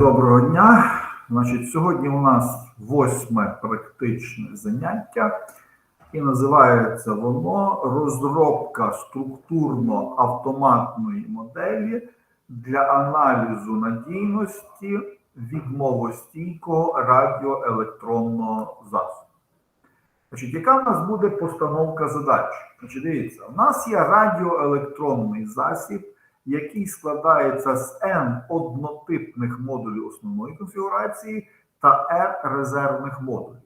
доброго дня. Значить, сьогодні у нас восьме практичне заняття, і називається воно розробка структурно-автоматної моделі для аналізу надійності відмовостійкого радіоелектронного засобу. Значить, яка в нас буде постановка задач? Значить, дивіться, у нас є радіоелектронний засіб який складається з N однотипних модулів основної конфігурації та R резервних модулів.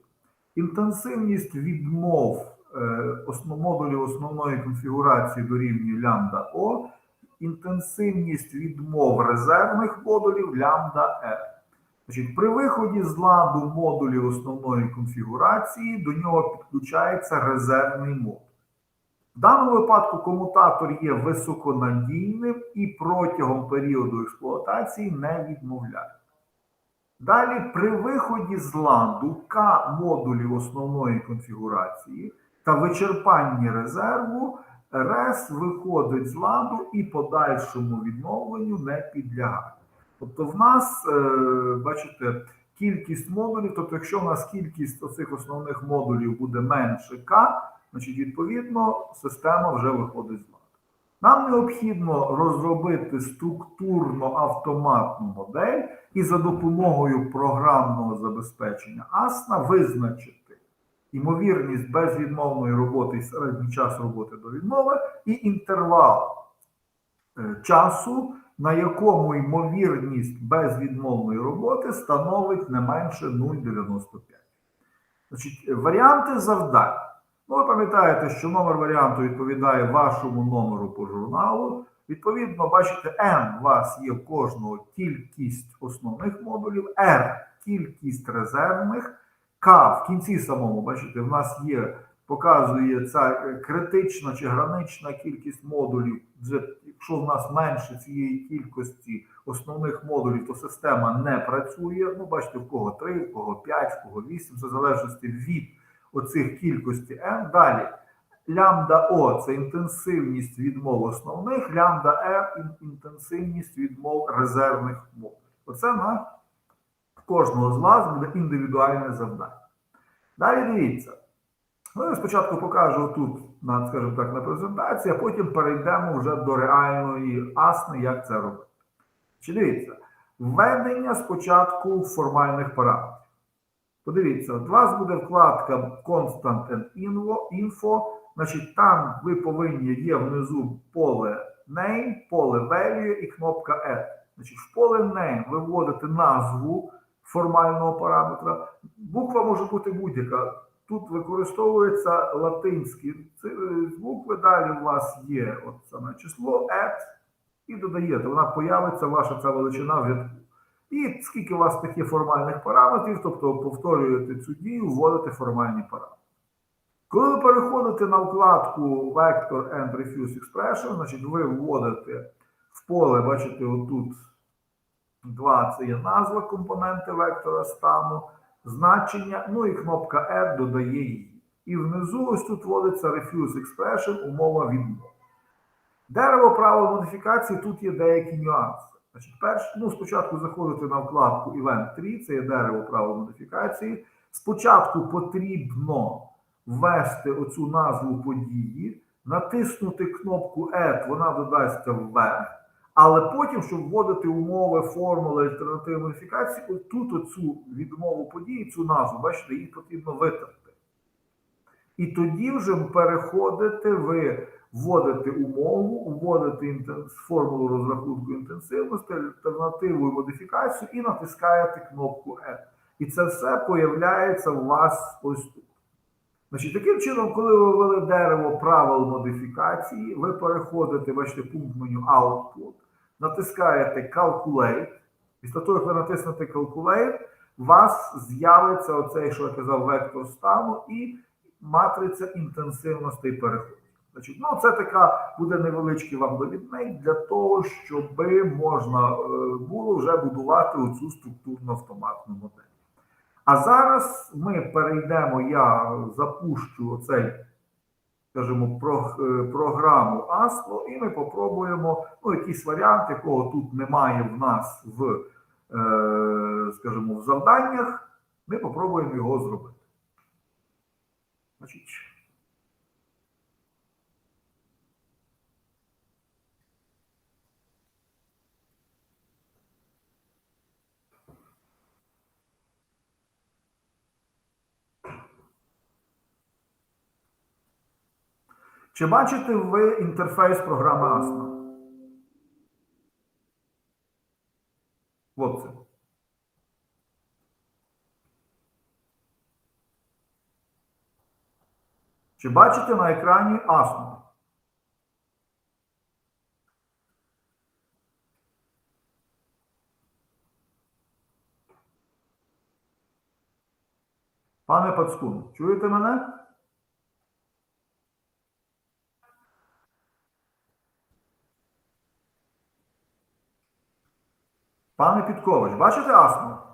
Інтенсивність відмов е, модулів основної конфігурації дорівнює лямбда О, інтенсивність відмов резервних модулів лямбда R. Значить, При виході з ладу модулів основної конфігурації до нього підключається резервний модуль. В даному випадку комутатор є високонадійним і протягом періоду експлуатації не відмовляє. Далі, при виході з ладу К модулів основної конфігурації та вичерпанні резерву, РЕС виходить з ладу і подальшому відновленню не підлягає. Тобто, в нас, е, бачите, кількість модулів, тобто, якщо в нас кількість оцих основних модулів буде менше К, значить, відповідно, система вже виходить з ладу. Нам необхідно розробити структурно автоматну модель і за допомогою програмного забезпечення ASNA визначити ймовірність безвідмовної роботи і середній час роботи до відмови і інтервал е, часу, на якому ймовірність безвідмовної роботи становить не менше 0,95. Значить, Варіанти завдань. Ну, ви пам'ятаєте, що номер варіанту відповідає вашому номеру по журналу. Відповідно, бачите, N у вас є в кожного кількість основних модулів, R кількість резервних, К в кінці самому, бачите, в нас є, показує ця критична чи гранична кількість модулів. Якщо в нас менше цієї кількості основних модулів, то система не працює. Ну, бачите, в кого 3, в кого 5, в кого 8, це в залежності від оцих кількості N. Далі лямбда О це інтенсивність відмов основних, лямбда R інтенсивність відмов резервних мов. Оце на кожного з вас буде індивідуальне завдання. Далі дивіться. Ну, я спочатку покажу тут, на, скажімо так, на презентації, а потім перейдемо вже до реальної асни, як це робити. Чи дивіться, введення спочатку формальних параметрів. Подивіться, у вас буде вкладка Constant and Info. Значить, там ви повинні є внизу поле Name, поле Value і кнопка Add. Значить, в поле Name ви вводите назву формального параметра. Буква може бути будь-яка. Тут використовується латинські букви. Далі у вас є от саме число Add і додаєте. Вона появиться, ваша ця величина в рядку. І скільки у вас таких формальних параметрів, тобто повторюєте цю дію, вводите формальні параметри. Коли ви переходите на вкладку Vector and Refuse Expression, значить ви вводите в поле, бачите, отут два це є назва компоненти вектора стану, значення, ну і кнопка Add додає її. І внизу ось тут вводиться Refuse Expression, умова відмови. Дерево правил модифікації тут є деякі нюанси. Значить, перш, ну, Спочатку заходите на вкладку Event 3, це є дерево правил модифікації. Спочатку потрібно ввести оцю назву події, натиснути кнопку Add, вона додасться вверх. Але потім, щоб вводити умови, формули альтернативної модифікації, тут оцю відмову події, цю назву, бачите, її потрібно витерти. І тоді вже переходите ви вводити умову, вводити формулу розрахунку інтенсивності, альтернативу і модифікацію і натискаєте кнопку N. І це все появляється у вас ось тут. Значить, Таким чином, коли ви ввели дерево правил модифікації, ви переходите, бачите, пункт меню Output, натискаєте Calculate. Після того, як ви натиснете Calculate, у вас з'явиться оцей, що я казав, вектор стану і матриця інтенсивностей переходу. Значить, ну це така буде невеличкий вам довідник для того, щоб можна е, було вже будувати оцю структурну автоматну модель. А зараз ми перейдемо, я запущу оцей, скажімо, е, програму ASLO, і ми попробуємо ну, якийсь варіант, якого тут немає в нас в скажімо, в завданнях, ми попробуємо його зробити. Значить, Чи бачите ви інтерфейс програми ASMA? От це. Чи бачите на екрані ASMA? Пане Пацкун, чуєте мене? Пане Підкович, бачите астму?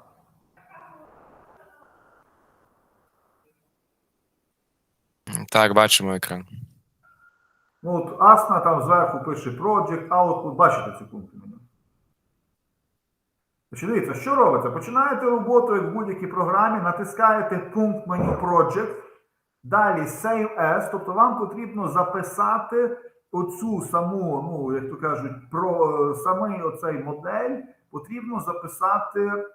Так, бачимо екран. Ну, от Асна там зверху пише Project, Output, бачите ці пункти меню. Дивіться, що робиться? Починаєте роботу, як в будь-якій програмі, натискаєте пункт меню Project, далі Save As, тобто вам потрібно записати оцю саму, ну, як то кажуть, про самий оцей модель потрібно записати.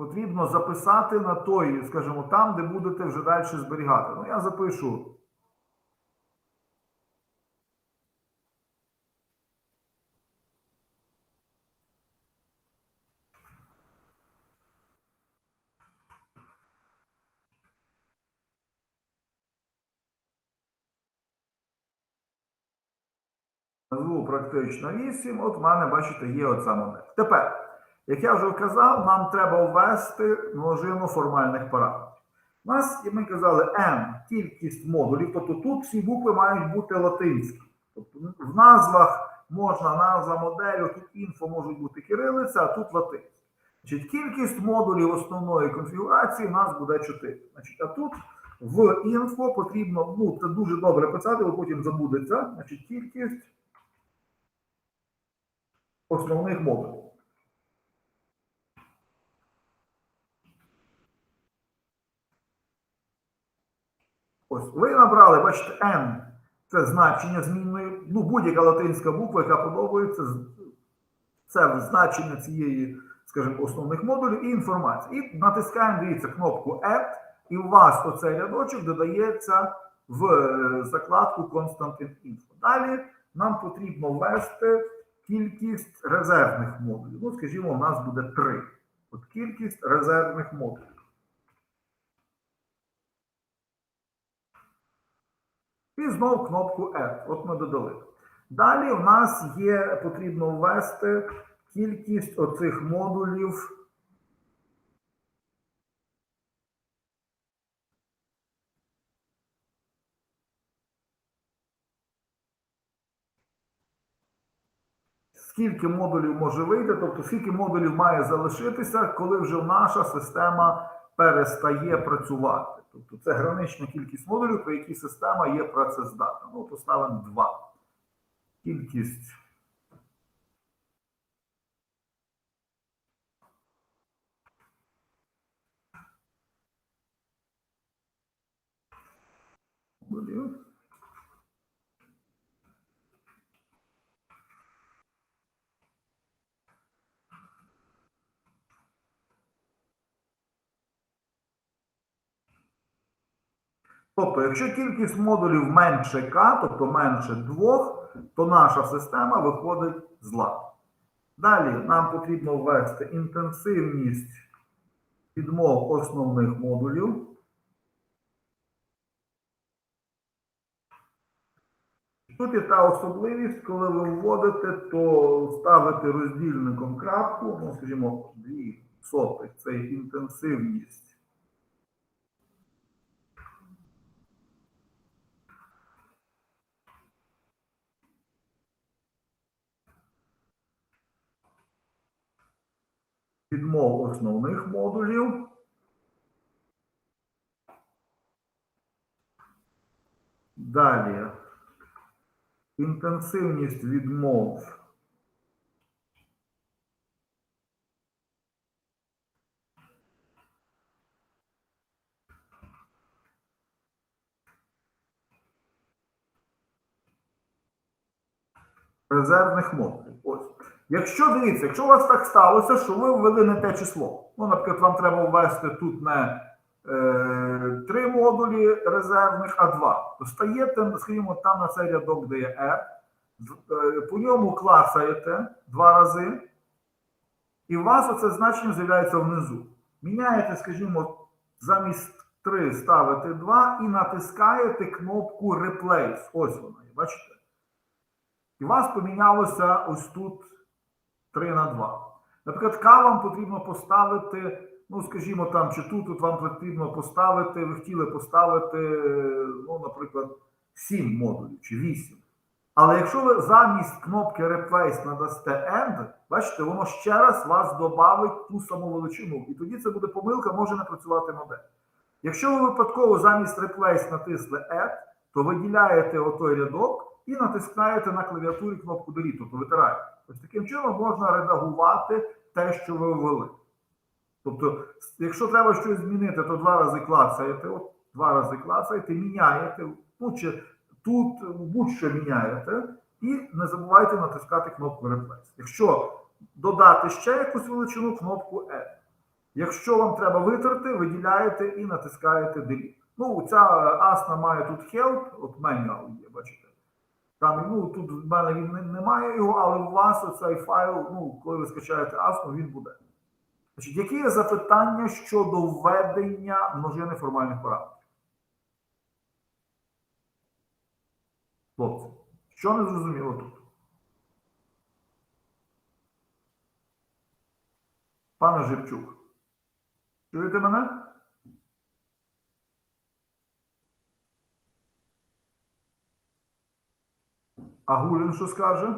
Потрібно записати на той, скажімо, там, де будете вже далі зберігати. Ну, я запишу. Практично 8. От в мене, бачите, є оця модель. Тепер, як я вже казав, нам треба ввести множину формальних параметрів. У нас, як ми казали, n кількість модулів, тобто тут всі букви мають бути латинські. Тобто в назвах можна назва моделі, тут інфо можуть бути кирилиця, а тут латинська. Значить, Кількість модулів основної конфігурації у нас буде 4. Значить, А тут в інфо потрібно, ну, це дуже добре писати, бо потім забудеться. Значить, кількість основних модулів. Ось, ви набрали, бачите, N це значення змінної, ну, будь-яка латинська буква, яка подобається, це значення цієї, скажімо, основних модулів і інформації. І натискаємо, дивіться, кнопку Add, і у вас оцей рядочок додається в е, закладку Constant Info. Далі нам потрібно ввести кількість резервних модулів. Ну, скажімо, у нас буде 3. От кількість резервних модулів. І знову кнопку Add. От ми додали. Далі у нас є, потрібно ввести кількість оцих модулів. Скільки модулів може вийти, тобто скільки модулів має залишитися, коли вже наша система перестає працювати. Тобто це гранична кількість модулів, по якій система є працездатна. Ну, поставимо 2. Кількість. Модулів. Тобто, якщо кількість модулів менше К, тобто менше 2, то наша система виходить з ладу. Далі нам потрібно ввести інтенсивність відмов основних модулів. Тут є та особливість, коли ви вводите, то ставите роздільником крапку, ну, скажімо, 2 сотих це інтенсивність. відмов основних модулів. Далі інтенсивність відмов. Резервних модулів. Якщо дивіться, якщо у вас так сталося, що ви ввели не те число. Ну, наприклад, вам треба ввести тут не е, три модулі резервних, а два. То стаєте, скажімо, там на цей рядок, де є R, е, по ньому клацаєте два рази, і у вас оце значення з'являється внизу. Міняєте, скажімо, замість 3 ставите 2 і натискаєте кнопку Replace. Ось вона, бачите? І у вас помінялося ось тут 3 на 2. Наприклад, К вам потрібно поставити, ну, скажімо, там, чи тут, тут вам потрібно поставити, ви хотіли поставити, ну, наприклад, 7 модулів чи 8. Але якщо ви замість кнопки Replace надасте End, бачите, воно ще раз вас додавить ту саму величину. І тоді це буде помилка, може не працювати модель. Якщо ви випадково замість Replace натисли Add, то виділяєте отой рядок і натискаєте на клавіатурі кнопку Delete, тобто витираєте. Ось таким чином можна редагувати те, що ви ввели. Тобто, якщо треба щось змінити, то два рази клацаєте, от два рази клацаєте, міняєте, ну, чи тут будь-що міняєте, і не забувайте натискати кнопку Replace. Якщо додати ще якусь величину, кнопку Add. Якщо вам треба витерти, виділяєте і натискаєте Delete. Ну, ця асна має тут help, от manual є, бачите. Там, ну, тут в мене він не- немає його, але у вас оцей файл, ну, коли ви скачаєте асну, він буде. Значить, які є запитання щодо введення множини формальних параметрів? Хлопці, що не зрозуміло тут? Пане Живчук, чуєте мене? А Гулін що скаже?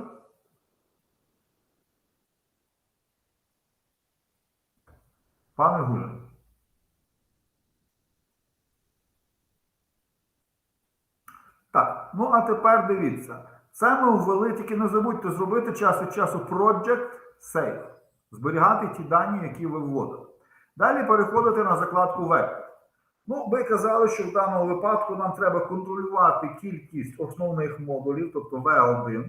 Пане Гулін. Так, ну а тепер дивіться. Це ми ввели, тільки не забудьте зробити час від часу Project Save. Зберігати ті дані, які ви вводили. Далі переходите на закладку Vector. Ну, ви казали, що в даному випадку нам треба контролювати кількість основних модулів, тобто V1.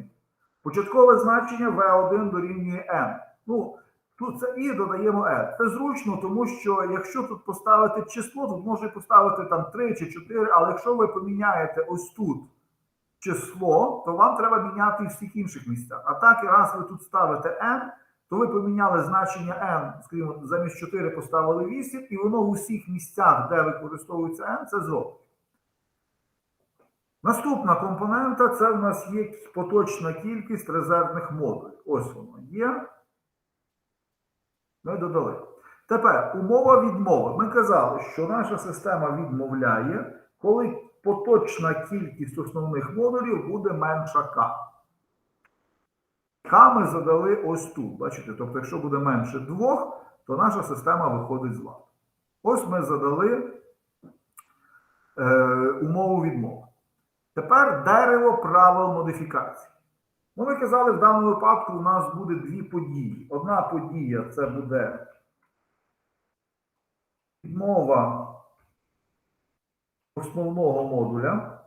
Початкове значення V1 дорівнює N. Ну, тут це і додаємо N. Це зручно, тому що якщо тут поставити число, тут може поставити там 3 чи 4, але якщо ви поміняєте ось тут число, то вам треба міняти всіх інших місцях. А так, раз ви тут ставите N, то ви поміняли значення n, скажімо, замість 4 поставили 8, і воно в усіх місцях, де використовується n, це зробить. Наступна компонента це в нас є поточна кількість резервних модулів. Ось воно є. Ми додали. Тепер умова відмови. Ми казали, що наша система відмовляє, коли поточна кількість основних модулів буде менша k. К ми задали ось тут. Бачите? Тобто, якщо буде менше двох, то наша система виходить з ладу. Ось ми задали е, умову відмови. Тепер дерево правил модифікації. Ну, ми казали, в даному випадку у нас буде дві події. Одна подія це буде відмова основного модуля.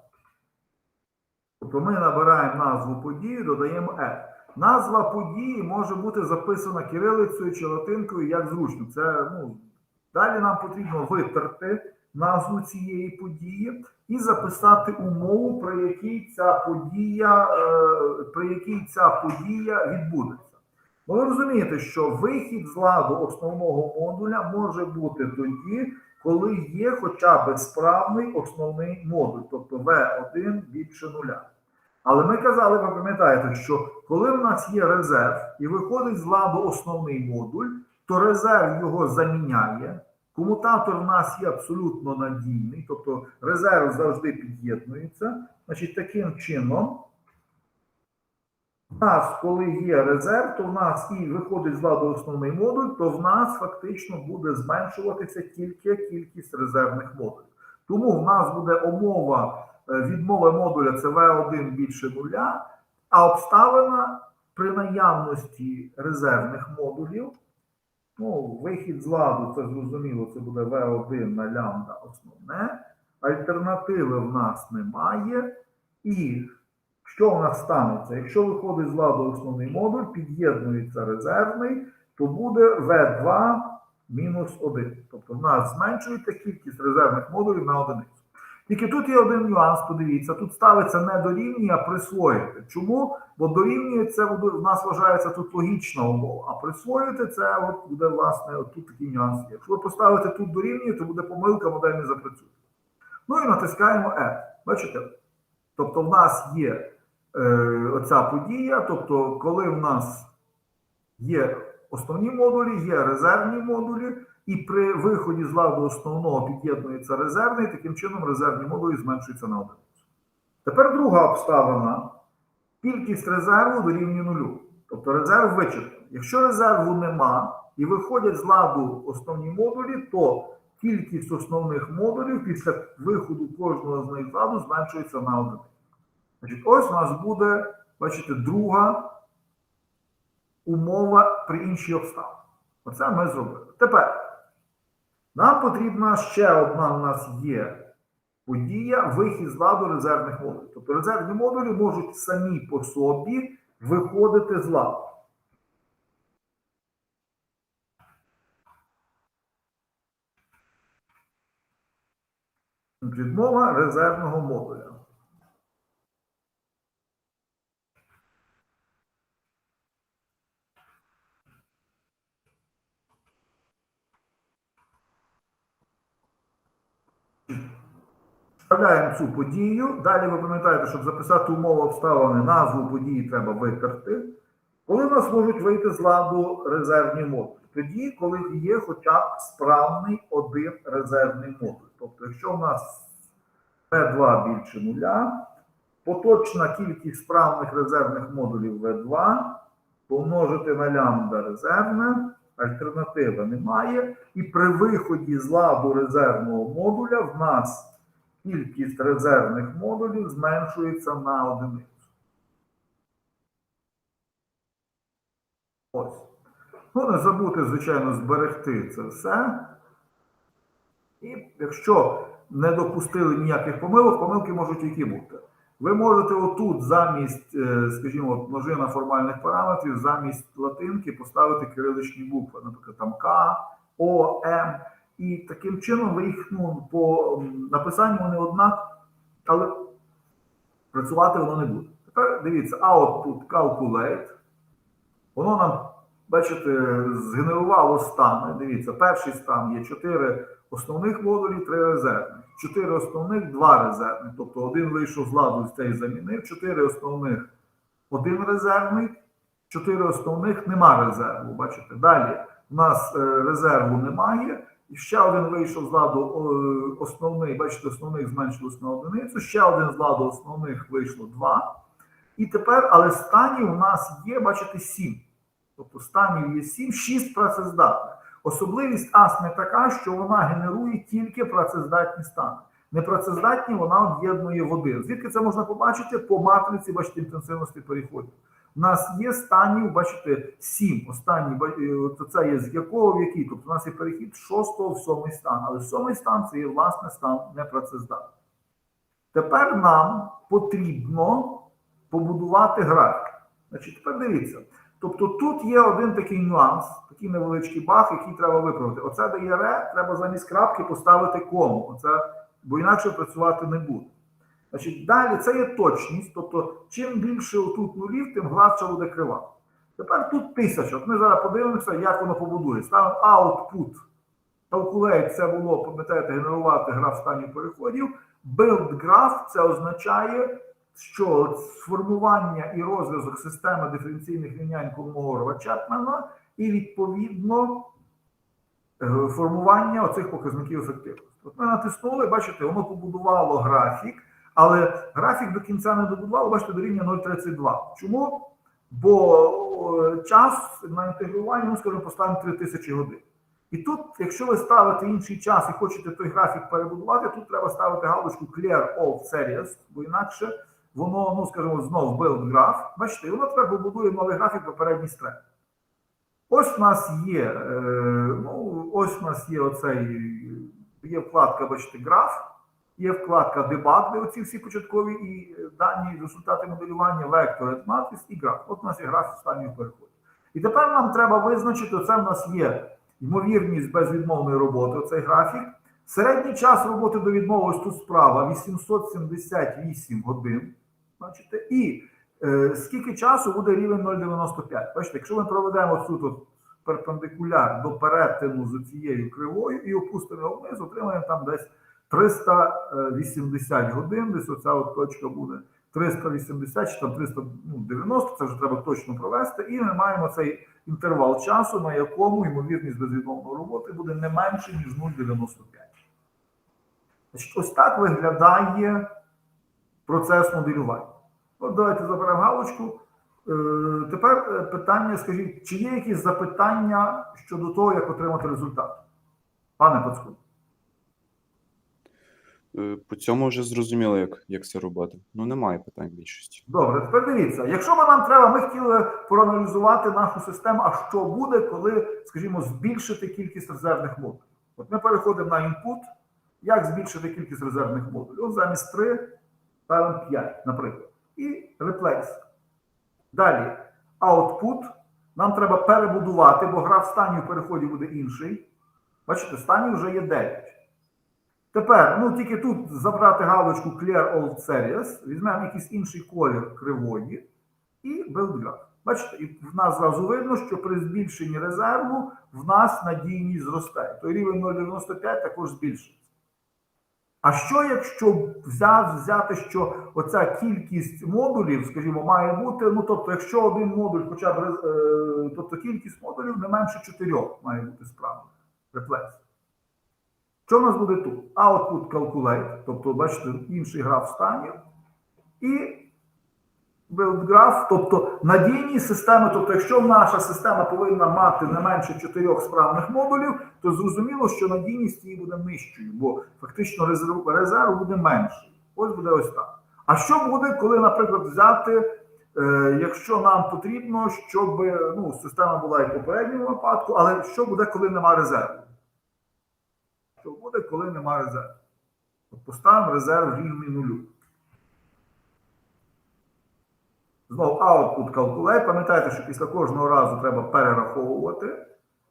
Тобто ми набираємо назву події, додаємо F. Назва події може бути записана кирилицею чи латинкою, як зручно. Це, ну, далі нам потрібно витерти назву цієї події і записати умову, при якій ця подія, е, при якій ця подія відбудеться. Ну, ви розумієте, що вихід з ладу основного модуля може бути тоді, коли є хоча б справний основний модуль, тобто V1 більше нуля. Але ми казали, ви пам'ятаєте, що коли в нас є резерв і виходить з ладу основний модуль, то резерв його заміняє. Комутатор в нас є абсолютно надійний, тобто резерв завжди під'єднується. Значить, таким чином, в нас, коли є резерв, то в нас і виходить з ладу основний модуль, то в нас фактично буде зменшуватися тільки кількість резервних модулів. Тому в нас буде умова е, відмови модуля це V1 більше нуля, а обставина при наявності резервних модулів. Ну, вихід з ладу, це зрозуміло, це буде V1 на лямбда основне. Альтернативи в нас немає. І що у нас станеться? Якщо виходить з ладу основний модуль, під'єднується резервний, то буде В2 мінус 1. Тобто в нас зменшується кількість резервних модулів на одиницю. Тільки тут є один нюанс, подивіться, тут ставиться не дорівнює, а присвоїти. Чому? Бо дорівнює це в нас вважається тут логічна умова, а присвоїти це от буде, власне, от тут такий нюанс. Якщо ви поставите тут дорівнює, то буде помилка, модель не запрацює. Ну і натискаємо Add. Бачите? Тобто в нас є е, оця подія, тобто, коли в нас є основні модулі, є резервні модулі, і при виході з ладу основного під'єднується резервний, таким чином резервні модулі зменшуються на одиницю. Тепер друга обставина. Кількість резерву дорівнює нулю. Тобто резерв вичерпаний. Якщо резерву нема і виходять з ладу основні модулі, то кількість основних модулів після виходу кожного з них з ладу зменшується на одиницю. Значить, ось у нас буде, бачите, друга умова при іншій обставині. Оце ми зробили. Тепер нам потрібна ще одна у нас є подія вихід з ладу резервних модулів. Тобто резервні модулі можуть самі по собі виходити з ладу. Відмова резервного модуля. Вставляємо цю подію. Далі ви пам'ятаєте, щоб записати умову обставини, назву події треба витерти. Коли в нас можуть вийти з ладу резервні модулі? Тоді, коли є хоча б справний один резервний модуль. Тобто, якщо в нас V2 більше нуля, поточна кількість справних резервних модулів V2 помножити на лямбда резервне, альтернативи немає. І при виході з ладу резервного модуля в нас кількість резервних модулів зменшується на одиницю. Ось. Ну, не забудьте, звичайно, зберегти це все. І якщо не допустили ніяких помилок, помилки можуть які бути. Ви можете отут замість, е, скажімо, множина формальних параметрів, замість латинки поставити кириличні букви, наприклад, там К, О, М. І таким чином ви їх ну, по написанню вони однак, але працювати воно не буде. Тепер дивіться, output calculate. Воно нам, бачите, згенерувало стани. Дивіться, перший стан є 4 основних модулі, 3 резервних. 4 основних, 2 резервних. Тобто один вийшов з ладу, цей замінив, 4 основних, один резервний, 4 основних нема резерву. Бачите, далі в нас е, резерву немає. І ще один вийшов з ладу основний, бачите, основних зменшилось на одиницю, ще один з ладу основних вийшло 2. І тепер, але станів у нас є, бачите, 7. Тобто станів є 7, 6 працездатних. Особливість астми така, що вона генерує тільки працездатні стани. Непрацездатні вона об'єднує в один. Звідки це можна побачити? По матриці, бачите, інтенсивності переходів. У нас є станів, бачите, 7. Останній, ба- е, це є з якого в який. Тобто у нас є перехід 6 в 7 стан. Але сьомий стан це є власне стан непрацездатний. Тепер нам потрібно побудувати графік. Значить, тепер дивіться. Тобто тут є один такий нюанс, такий невеличкий баг, який треба виправити. Оце дає ре, треба замість крапки поставити кому. Оце, бо інакше працювати не буде. Значить, далі це є точність, тобто чим більше отут нулів, тим гладша буде крива. Тепер тут тисяча. От ми зараз подивимося, як воно побудує. Ставимо output. Calculate це було, пам'ятаєте, генерувати граф станів переходів. Build graph це означає, що сформування і розв'язок системи диференційних рівнянь Колмогорова Чепмена і відповідно е, формування оцих показників ефективності. От ми натиснули, бачите, воно побудувало графік, але графік до кінця не добудувало, бачите, до рівня 0,32. Чому? Бо е, час на інтегрування, ну, скажімо, поставимо 3000 годин. І тут, якщо ви ставите інший час і хочете той графік перебудувати, тут треба ставити галочку Clear of Series, бо інакше воно, ну скажімо, знову build graph. Бачите, і воно тепер побудує новий графік попередній стрек. Ось у нас є, е, ну, ось у нас є оцей, є вкладка, бачите, граф. Є вкладка дебаг, де оці всі початкові і е, дані, результати моделювання, вектори, матриць і граф. От у нас є граф останнього переходу. І тепер нам треба визначити, це в нас є ймовірність безвідмовної роботи, оцей графік. Середній час роботи до відмови ось тут справа 878 годин. Бачите, і е, скільки часу буде рівень 0,95? Бачите, якщо ми проведемо тут от перпендикуляр до перетину з цією кривою і опустимо його вниз, отримаємо там десь 380 годин, десь оця от точка буде 380 чи там 390, це вже треба точно провести, і ми маємо цей інтервал часу, на якому ймовірність безвідмовної роботи буде не менше, ніж 0,95. Значить, ось так виглядає процес моделювання. От давайте заберемо галочку. Е, Тепер е, питання, скажіть, чи є якісь запитання щодо того, як отримати результат? Пане Пацку. Е, По цьому вже зрозуміло, як, як це робити. Ну, немає питань більшості. Добре, тепер дивіться, якщо ми нам треба, ми хотіли проаналізувати нашу систему, а що буде, коли, скажімо, збільшити кількість резервних модулів. От ми переходимо на input, як збільшити кількість резервних модулів? От замість 3 ставимо 5, наприклад. І replace. Далі output. Нам треба перебудувати, бо граф в переході буде інший. Бачите, стані вже є 9. Тепер, ну тільки тут забрати галочку Clear All Series, візьмемо якийсь інший колір кривої і build. Бачите, і в нас зразу видно, що при збільшенні резерву в нас надійність зростає. Той рівень 0,95 також збільшується. А що, якщо взяти, що оця кількість модулів, скажімо, має бути, ну тобто, якщо один модуль, хоча б е, тобто кількість модулів не менше 4 має бути справа. Replace. Що в нас буде тут? Output calculate, тобто, бачите, інший граф станів, і build graph, тобто надійність системи, тобто, якщо наша система повинна мати не менше чотирьох справних модулів, то зрозуміло, що надійність її буде нижчою, бо фактично резерв, резерв буде менший. Ось буде ось так. А що буде, коли, наприклад, взяти, е, якщо нам потрібно, щоб ну, система була і в попередньому випадку, але що буде, коли нема резерву? Що буде, коли нема резерву? Поставимо резерв рівний нулю. Знову output calculate. Пам'ятайте, що після кожного разу треба перераховувати.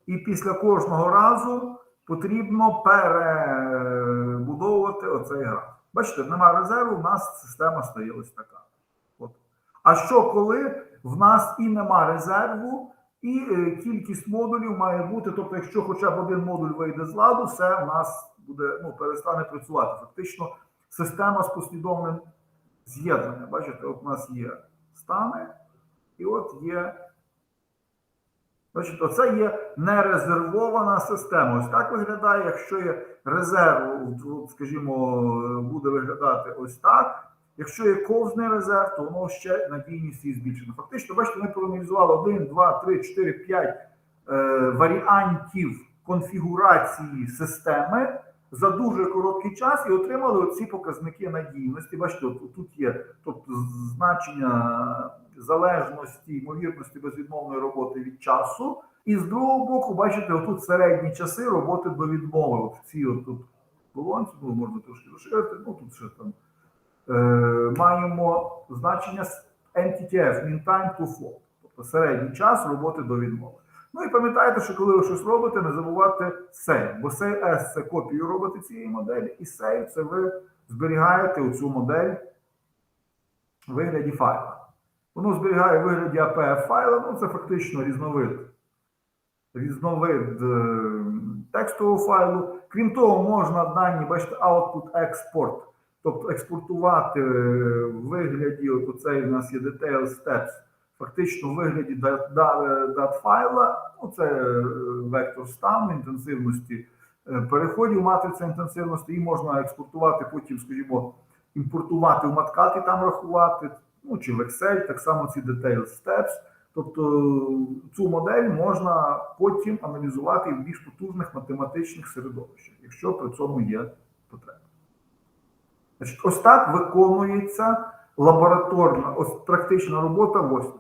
І після кожного разу потрібно перебудовувати оцей граф. Бачите, нема резерву, в нас система стає ось така. От. А що коли в нас і нема резерву, і е, кількість модулів має бути, тобто, якщо хоча б один модуль вийде з ладу, все в нас буде ну, перестане працювати. Фактично, система з послідовним з'єднанням. Бачите, от у нас є стани, і от є. Значить, оце є нерезервована система. Ось так виглядає, якщо є резерв, скажімо, буде виглядати ось так. Якщо є ковзний резерв, то воно ще надійність її збільшена. Фактично, бачите, ми проаналізували 1, 2, 3, 4, 5 е, варіантів конфігурації системи за дуже короткий час і отримали оці показники надійності. Бачите, от, тут є тобто, значення залежності, ймовірності безвідмовної роботи від часу. І з другого боку, бачите, отут середні часи роботи до відмови. Цій от тут колонці, ну можна трошки розширити, ну тут ще там маємо значення з NTTF, mean time to fall, тобто середній час роботи до відмови. Ну і пам'ятайте, що коли ви щось робите, не забувайте save, бо save S – це копію робите цієї моделі, і save – це ви зберігаєте оцю модель в вигляді файла. Воно зберігає в вигляді APF файла, ну це фактично різновид, різновид е, текстового файлу. Крім того, можна дані, бачите, output export, тобто експортувати е, в вигляді, от оцей у нас є detail steps, фактично в вигляді дат, дат, дат файла, ну е, вектор стану, інтенсивності е, переходів матриці інтенсивності, і можна експортувати потім, скажімо, імпортувати в маткат і там рахувати, ну чи в Excel, так само ці detail steps. Тобто цю модель можна потім аналізувати в більш потужних математичних середовищах, якщо при цьому є потреба. Значить, ось так виконується лабораторна, ось практична робота восьма.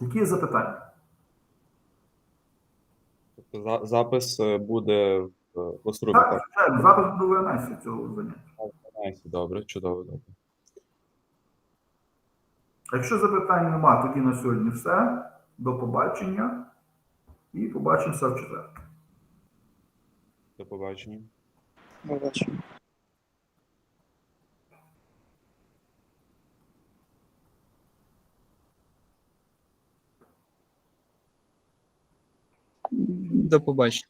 Які є запитання? Тобто за- запис е, буде в класрумі, так? Так, звичайно, запис до ВНС цього заняття. Найс, Добре, чудово, добре. Якщо запитань нема, тоді на сьогодні все. До побачення. І побачимося в четвер. До побачення. Побачимо. До побачення.